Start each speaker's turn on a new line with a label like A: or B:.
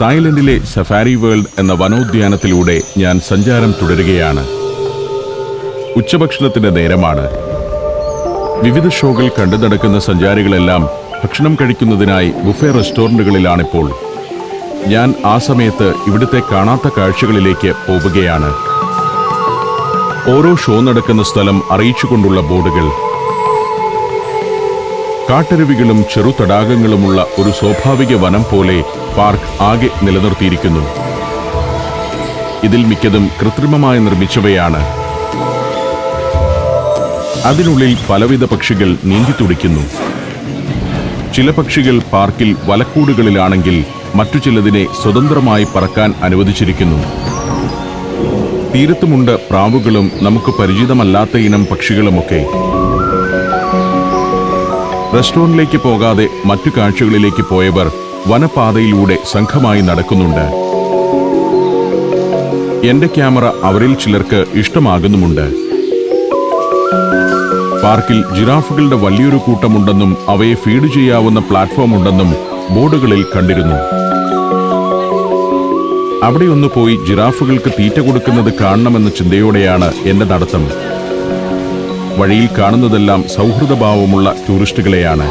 A: തായ്ലൻഡിലെ safari world എന്ന വനോദ്യാനത്തിലൂടെ ഞാൻ സഞ്ചാരം തുടരുകയാണ്. ഉച്ചഭക്ഷണത്തിന്റെ നേരമാണ്. വിവിധ ഷോകൾ കണ്ടു നടക്കുന്ന സഞ്ചാരികളെല്ലാം ഭക്ഷണം കഴിക്കുന്നതിനായി ബുഫെ റെസ്റ്റോറന്റുകളിലാണിപ്പോൾ ഞാൻ ആ സമയത്ത് ഇവിടുത്തെ കാണാത്ത കാഴ്ചകളിലേക്ക് പോവുകയാണ്. ഓരോ ഷോ നടക്കുന്ന സ്ഥലം അറിയിച്ചുകൊണ്ടുള്ള ബോർഡുകൾ കാട്ടരുവികളും ചെറു തടാകങ്ങളുമുള്ള ഒരു സ്വാഭാവിക വനം പോലെ പാർക്ക് ആകെ നിലനിർത്തിയിരിക്കുന്നു. ഇതിൽ മിക്കതും കൃത്രിമമായി നിർമ്മിച്ചവയാണ്. അതിനുള്ളിൽ പലവിധ പക്ഷികൾ നീന്തിത്തുടിക്കുന്നു ചില പക്ഷികൾ പാർക്കിൽ വലക്കൂടുകളിലാണെങ്കിൽ മറ്റു ചിലതിനെ സ്വതന്ത്രമായി പറക്കാൻ അനുവദിച്ചിരിക്കുന്നു. തീരത്തുമുണ്ട് പ്രാവുകളും നമുക്ക് പരിചിതമല്ലാത്ത ഇനം പക്ഷികളുമൊക്കെ. റെസ്റ്റോറന്റിലേക്ക് പോകാതെ മറ്റു കാഴ്ചകളിലേക്ക് പോയവർ വനപാതയിലൂടെ സംഘമായി നടക്കുന്നുണ്ട്. എന്റെ ക്യാമറ അവരിൽ ചിലർക്ക് ഇഷ്ടമാകുന്നുമുണ്ട്. പാർക്കിൽ ജിറാഫുകളുടെ വലിയൊരു കൂട്ടമുണ്ടെന്നും അവയെ ഫീഡ് ചെയ്യാവുന്ന പ്ലാറ്റ്ഫോം ഉണ്ടെന്നും ബോർഡുകളിൽ കണ്ടിരുന്നു. അവിടെ ഒന്ന് പോയി ജിറാഫുകൾക്ക് തീറ്റ കൊടുക്കുന്നത് കാണണമെന്ന ചിന്തയോടെയാണ് എന്റെ നടത്തം. വഴിയിൽ കാണുന്നതെല്ലാം സൗഹൃദഭാവമുള്ള ടൂറിസ്റ്റുകളെയാണ്.